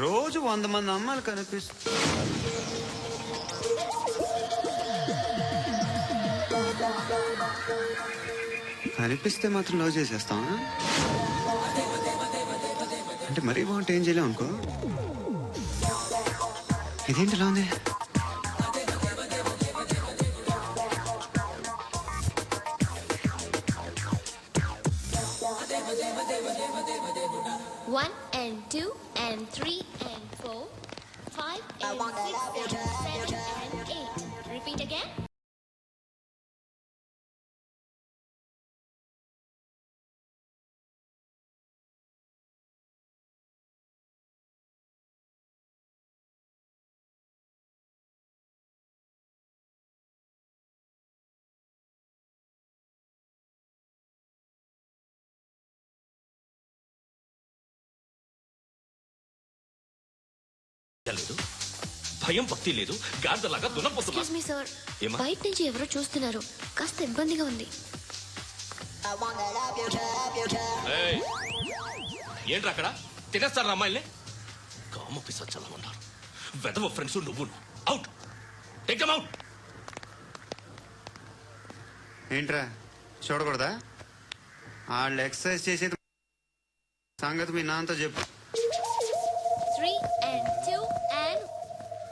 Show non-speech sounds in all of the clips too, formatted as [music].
రోజు వంద మంది అమ్మాయిలు కనిపిస్తు కనిపిస్తే మాత్రం లవ్ చేసేస్తాం అంటే మరీ బాగుంటే ఏం చేయలేం అనుకో. ఇదేంటి ఇలా ఉంది? One and two. and 3 and 4, 5 and 6 and 7 and 8. Repeat again. లేదు. భయం భక్తి లేదు. గాడిదలాగా దున్నపోతున్నా. ఎక్స్క్యూజ్ మీ సార్ ఏమ్మా? బయట నుంచి ఎవరో చూస్తున్నారు. కాస్త ఇబ్బందిగా ఉంది. ఏయ్! ఏంట్రా అక్కడ? తినేస్తారు అమ్మాయిల్ని? కామ పిసచ్చలా ఉన్నారు. వెదవ ఫ్రెండ్స్ నువ్వు. అవుట్ టేక్ అవుట్ ఏంట్రా? చూడకూడదా? వాళ్ళు ఎక్సర్సైజ్ చేసేది సంగతి మీ నాన్నతో చెప్పు. త్రీ అండ్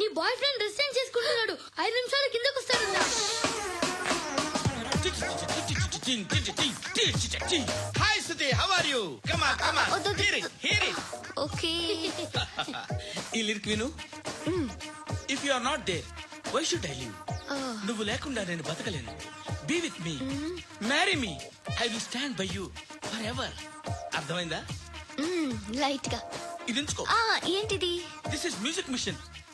నీ బాయ్ ఫ్రెండ్ చేంజ్ చేసుకుంటున్నాడు. ఐదు నిమిషాలు కిందకు వస్తాడంట hi Suthi how are you come on come on. Hear it hear it okay. ఈ లిరిక్ విను. If you are not there why should I live నువ్వు లేకుండా నేను బతకలేను. Be with me marry me I will stand by you forever అర్థమైందా? లైట్గా. ఇది ఉంచుకో. ఆ ఏంటిది? This is music machine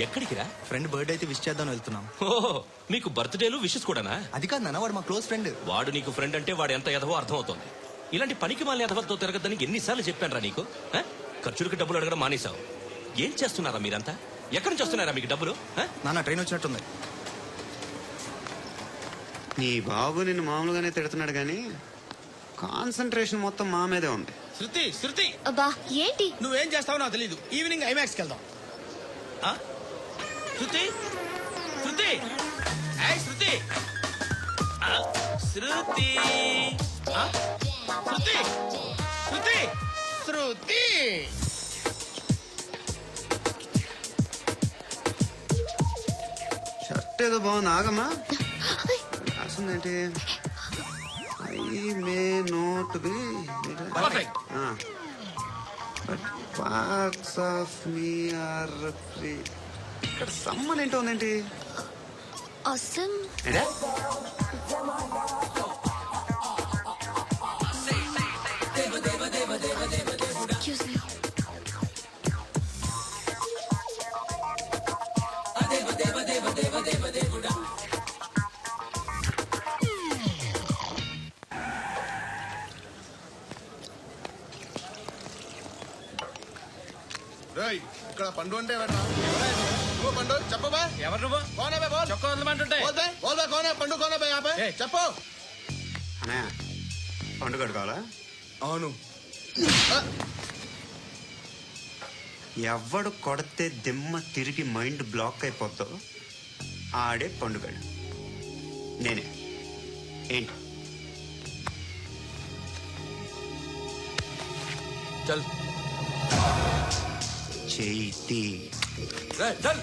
ఎక్కడికి రా? ఫ్రెండ్ బర్త్డే అయితే విష్ చేద్దాం వెళ్తున్నాం. ఓహో మీకు బర్త్డేలు విషెస్ కూడానా? అది కాదు నాన్న వాడు మా క్లోజ్ ఫ్రెండ్ వాడు నీకు ఫ్రెండ్ అంటే వాడు ఎంత ఎదవో అర్థమవుతోంది. ఇలాంటి పనికి మాలిన ఎదవతో తిరగద్దని ఎన్నిసార్లు చెప్పాను రా నీకు? ఆ? ఖర్చులకి డబ్బులు అడగడం మానేశావు. ఏం చేస్తున్నారా మీరంతా? ఎక్కడి నుంచి వస్తున్నారా మీకు డబ్బులు? ఆ? నాన్న ట్రైన్ వచ్చినట్టుంది. నీ బాబు నిన్ను మామూలుగానే తిడుతున్నాడు కానీ కాన్సన్ట్రేషన్ మొత్తం మా మీదే ఉంది. శృతి శృతి! అబ్బా ఏంటి? నువ్వేం చేస్తావో నాకు తెలీదు. ఈవినింగ్ ఐమాక్స్కి వెళ్దాం? శృతి? శృతి? ఏయ్ శృతి! ఆ, శృతి! ఆ? శృతి! శృతి! శృతి! షర్ట్ ఏదో బాగుంది ఆగమ్మా. రాసిందేంటి? I may not be. Perfect. Parts of me are free ఇక్కడ సమ్మన్ ఏంటో ఉందేంటి? అసలు పండు ఎవరా నువ్వు పండు చెప్పబా ఎవరు నువ్వు? కోనే బే బోల్. చొక్కా వదలమంటుంటే. బోల్ బే బోల్ బే కోనే పండు కోనే బే ఆపే. ఏయ్. చెప్పు. అన్నయ్య పండుగ కావాలా? అవును. ఎవడు కొడితే దిమ్మ తిరిగి మైండ్ బ్లాక్ అయిపోద్దో ఆడే పండుగడు. నేనే. ఏంటి? చల్. చేతి రే, చల్.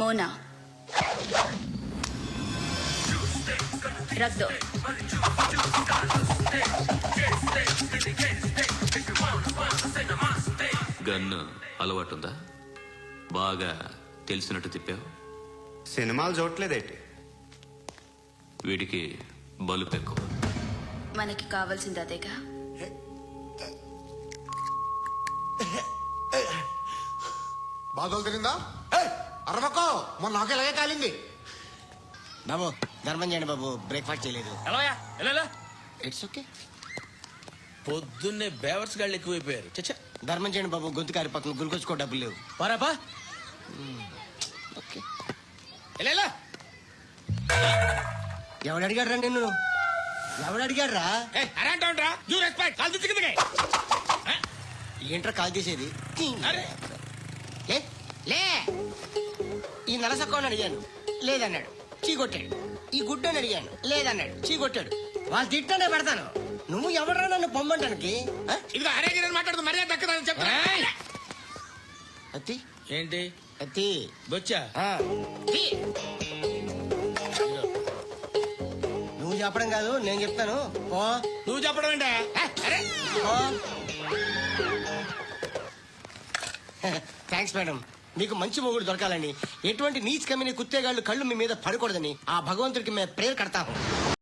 మోనా రక్ దో గన్ను అలవాటుందా? బాగా తెలిసినట్టు తిప్పావు? సినిమాలు చూడట్లేదేంటి? వీడికి బలుపు ఎక్కువ మనకి కావాల్సింది అదేగా? బాధలు తిరిందా? అరవకో మొన్న నాకు ఇలాగే కాలింది. బాబు ధర్మం చేయండి బాబు బ్రేక్ఫాస్ట్ చేయలేదు. ఎలాయా ఎలా ఇట్స్ ఓకే పొద్దున్నే బేవర్స్ గాళ్ళు ఎక్కువైపోయారు. చచ్చా ధర్మం చేయండి బాబు గొంతు కారి పక్కన గురికొచ్చుకో డబ్బులు లేవు. పారాపా ఓకే ఎలా ఎవడు అడిగాడు రా నిన్ను? ఎవడు అడిగాడు రా అరాంటా యూ రెస్పెక్ట్ కాల్ కిందకి. ఏంట్రా కాల్ చేసేది అరే. లే. ఈ నలసక్కని అడిగాను. లేదన్నాడు. చీ కొట్టాడు ఈ గుడ్డని అడిగాను. లేదన్నాడు. చీ కొట్టాడు వాళ్ళు తిట్టానే పెడతాను. నువ్వు ఎవడరా నన్ను పొమ్మంటానికి? ఆ? ఇదిగో అరే గిరని మాట్లాడుతూ మర్యాద దక్కదని చెప్తా అత్తి? ఏంటి? అత్తి? బొచ్చా. నువ్వు చెప్పడం కాదు నేను చెప్తాను. ఓ నువ్వు చెప్పడం ఓ [laughs] థ్యాంక్స్ మేడం. మీకు మంచి మొగుడు దొరకాలని. ఎటువంటి నీచ్ కమ్మిన కుత్తేగాళ్ళు కళ్ళు మీ మీద పడకూడదని ఆ భగవంతుడికి మేము ప్రేయర్ కడతాము.